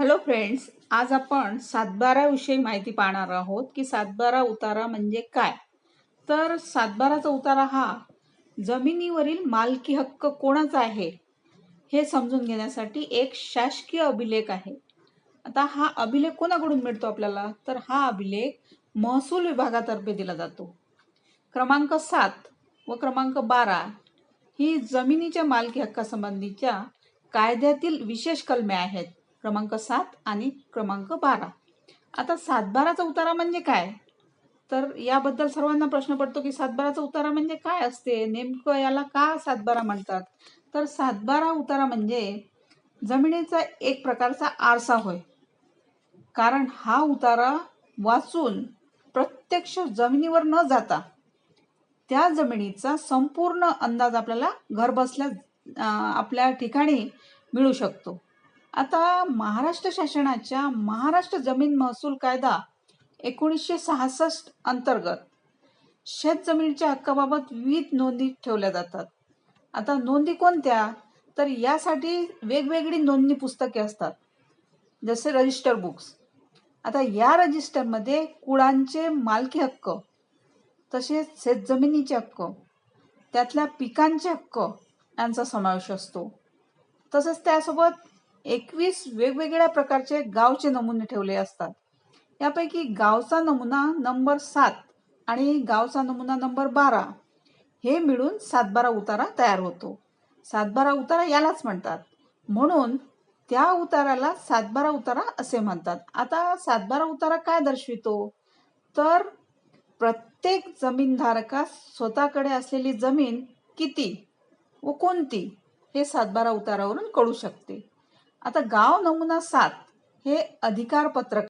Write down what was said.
Hello friends आज आपण सातबाराविषयी माहिती पाहणार आहोत की सातबारा उतारा म्हणजे काय? तर सातबाराचा उतारा हा जमिनीवरील मालकी हक्क कोणाचा आहे? हे समजून घेण्यासाठी एक शासकीय अभिलेख आहे. आता हा अभिलेख कोणाकडून मिळतो आपल्याला? तर हा अभिलेख महसूल विभागातर्फे दिला जातो. क्रमांक सात व क्रमांक बारा ही जमिनीच्या मालकी हक्कासंबंधीच्या कायद्यातील विशेष कलमे आहेत. क्रमांक सात आणि क्रमांक बारा. आता सातबाराचा उतारा म्हणजे काय? तर याबद्दल सर्वांना प्रश्न पडतो की सातबाराचा उतारा म्हणजे काय असते? नेमकं याला का सातबारा म्हणतात? तर सातबारा उतारा म्हणजे जमिनीचा एक प्रकारचा आरसा होय. कारण हा उतारा वाचून प्रत्यक्ष जमिनीवर न जाता त्या जमिनीचा संपूर्ण अंदाज आपल्याला घरबसल्या आपल्या ठिकाणी मिळू शकतो. आता महाराष्ट्र शासनाच्या महाराष्ट्र जमीन महसूल कायदा एकोणीसशे सहासष्ट अंतर्गत शेत जमिनीच्या हक्काबाबत विविध नोंदी ठेवल्या जातात. आता नोंदी कोणत्या? तर यासाठी वेगवेगळी नोंदणी पुस्तके असतात. जसे रजिस्टर बुक्स आता या रजिस्टरमध्ये कुळांचे मालकी हक्क तसेच शेतजमिनीचे हक्क त्यातल्या पिकांचे हक्क यांचा समावेश असतो. तसंच त्यासोबत एकवीस वेगवेगळ्या प्रकारचे गावचे नमुने ठेवले असतात. यापैकी गावचा नमुना नंबर सात आणि गावचा नमुना नंबर बारा हे मिळून सातबारा उतारा तयार होतो. सातबारा उतारा यालाच म्हणतात. म्हणून त्या उताराला सातबारा उतारा असे म्हणतात. आता सातबारा उतारा काय दर्शवितो? तर प्रत्येक जमीनधारकास स्वतःकडे असलेली जमीन किती व कोणती हे सातबारा उतारावरून कळू शकते. आता गाव नमुना सात हे अधिकार पत्रक